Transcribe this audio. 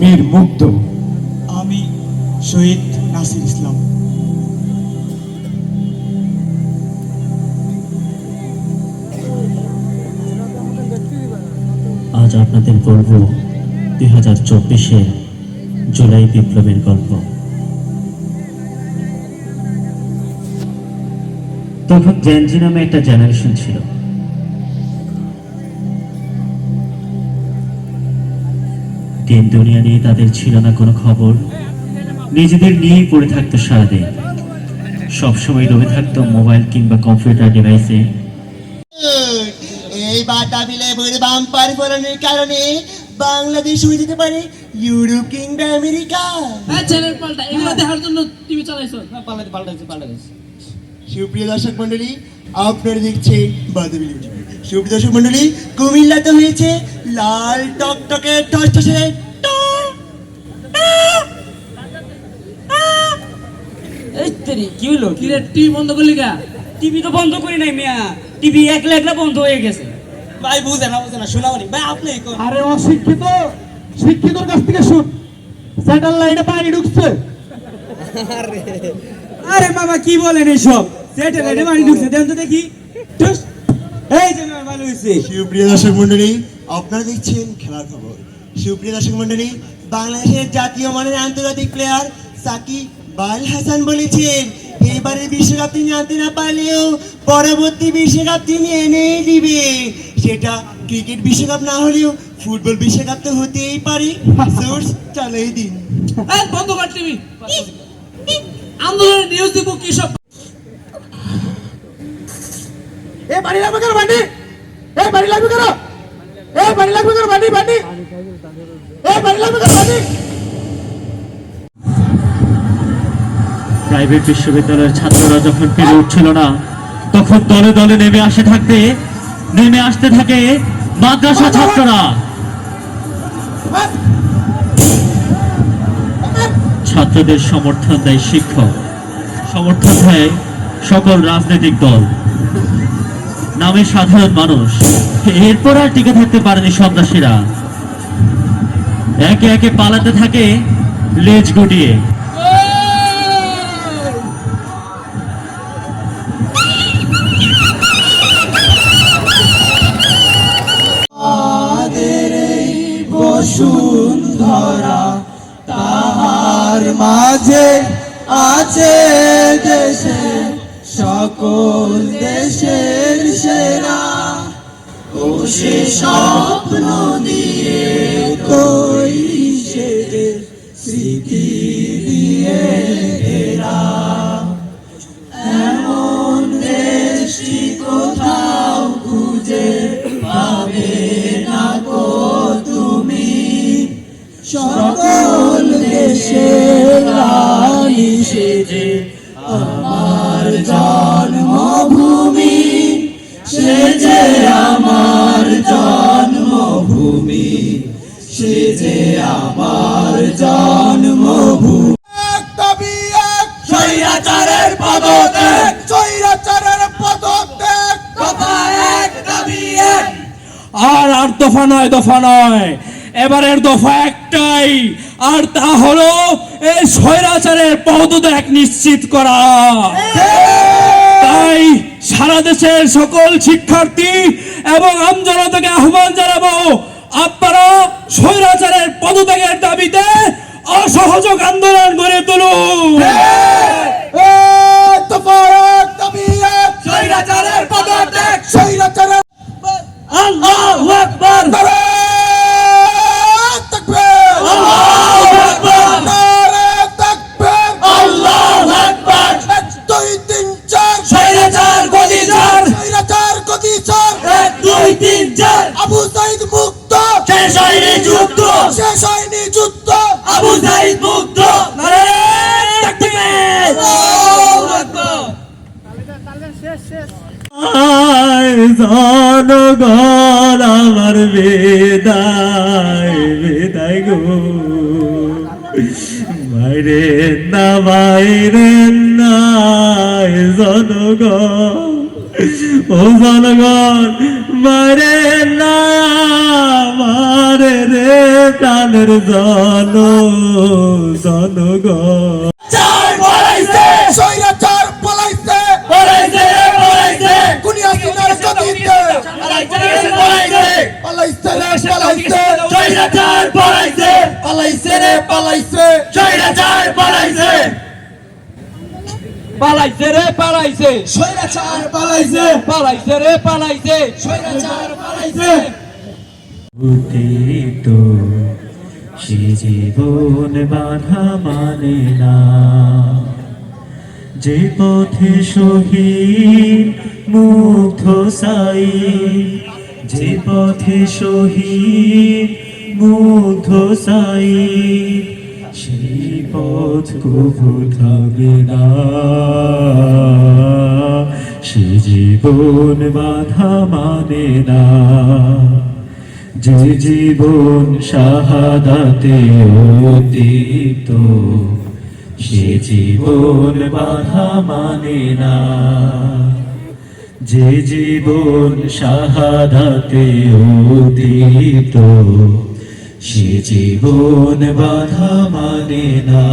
মীর মুগ্ধ। আমি শহীদ নাসির ইসলাম। আজ আপনাদের বলব দুই হাজার চব্বিশের জুলাই বিপ্লবের গল্প। তখন জেনজি নামে একটা জেনারেশন ছিল। দিন দুনিয়া নিয়ে তাদের ছিল না কোনো খবর। নিজেদের নিয়েই পড়ে থাকতো সারাদিন। সবসময় ডুবে থাকতো মোবাইল কিংবা কম্পিউটার ডিভাইসে। এই বাতাবি লেবুর বাম্পার ফলনের কারণে বাংলাদেশ হয়ে যেতে পারে ইউরোপ কিংবা আমেরিকা। হ্যাঁ চ্যানেল পাল্টা এগুলো দেখার জন্য টিভি চালাইছো? পাল্টাতে পাল্টাতে পাল্টাতে সুপ্রিয় দর্শক মন্ডলী আপনারা দেখছেন বাতাবি লেবু সুপ্রিয় দর্শক মন্ডলী কুমিল্লাতে হয়েছে লাল টকটকে টসটসে এই তেরি কি হলো? কি রে টিভি বন্ধ করলি গা টিভি তো বন্ধ করি নাই মিয়া। টিভি একলা একলা বন্ধ হয়ে গেছে। ভাই বুঝে না বুঝে না ভাই আপনি আরে অশিক্ষিত শিক্ষিতর কাছ থেকে শুন। স্যাটেলাইটে পানি ঢুকছে। আরে। বাবা কি বলেন স্যাটেলাইটে পানি ঢুকছে দেন তো দেখি। টুস। এই যে ভালো হইছে। সুপ্রিয় দর্শক মন্ডলী আপনারা দেখছেন খেলার খবর। সুপ্রিয় দর্শক মন্ডলী বাংলাদেশের জাতীয় মানের আন্তর্জাতিক প্লেয়ার সাকিব বাল হাসান বলেছেন এবারে বিশ্বকাপ তিনি আনতে না পারলেও পরবর্তী বিশ্বকাপ তিনি এনেই দিবে। সেটা ক্রিকেট বিশ্বকাপ না হলেও ফুটবল বিশ্বকাপ তো হতেই পারে। সোর্স চালাই দিন। বন্ধ কর টিভি আন্দোলনের নিউজ দিব কি সব? এ বাড়ি লাগবে কেন পানি এ বাড়ি লাগবে কেন? পানি লাগবে কেন পানি পানি এ পানি লাগবে কেন পানি প্রাইভেট বিশ্ববিদ্যালয়ের ছাত্ররা যখন পেরে উঠছিল না তখন দলে দলে নেমে আসে থাকতে নেমে আসতে থাকে মাদ্রাসা ছাত্ররা। ছাত্রদের সমর্থন দেয় শিক্ষক সমর্থন দেয় সকল রাজনৈতিক দল। নামে সাধারণ মানুষ। এরপর আর টিকে থাকতে পারেনি সন্ত্রাসীরা। একে একে পালাতে থাকে লেজ গুটিয়ে। মাঝে আছে দেশে, সকল দেশের সেরা ও সে স্বপ্ন দিয়ে তৈরি সে স্মৃতি দিয়ে ঘেরা। এমন দেশটি কোথাও খুঁজে পাবে না গো তুমি। সকল দেশের রানী সেজে আমার জন্মভূমি সে যে আমার জন্মভূমি সে যে আমার জন্মভূমি। স্বৈরাচারের পদত্যাগ স্বৈরাচারের পদত্যাগ কথা এক দাবি এক। আর আর দফা নয় দফা নয়। এবারের দফা একটাই আর তা হলো এই স্বৈরাচারের পদত্যাগ নিশ্চিত করা। তাই সারা দেশের সকল শিক্ষার্থী এবং আমজনতাকে আহ্বান জানাব আপনারা স্বৈরাচারের পদত্যাগের দাবিতে অসহযোগ আন্দোলন গড়ে তুলুন। স্বৈরাচারের পদত্যাগ স্বৈরাচারের আল্লাহু আকবার। জনগণ আমার বেদায় বেদায় গো। মাইরে না মাইরে না জনগণ, ও জনগণ মারে না মারে রে প্রাণের জন জন পালাইছে রে পালাইছে। স্বৈরাচার পলাইছে। পালাইছে রে পালাইছে। স্বৈরাচার পলাইছে। উদিত সে জীবন বাধা মানে না। যে পথে শহীদ মুগ্ধ সাই যে পথে শহীদ মুগ্ধ সাই সেই পথ কবু না। সে জীবন বাধা মানে না। যে জীবন শাহাদাতে অতীত, সে জীবন বাধা মানে না। যে জীবন শাহাদাতে অতীত সে জীবন বাধা মানে না।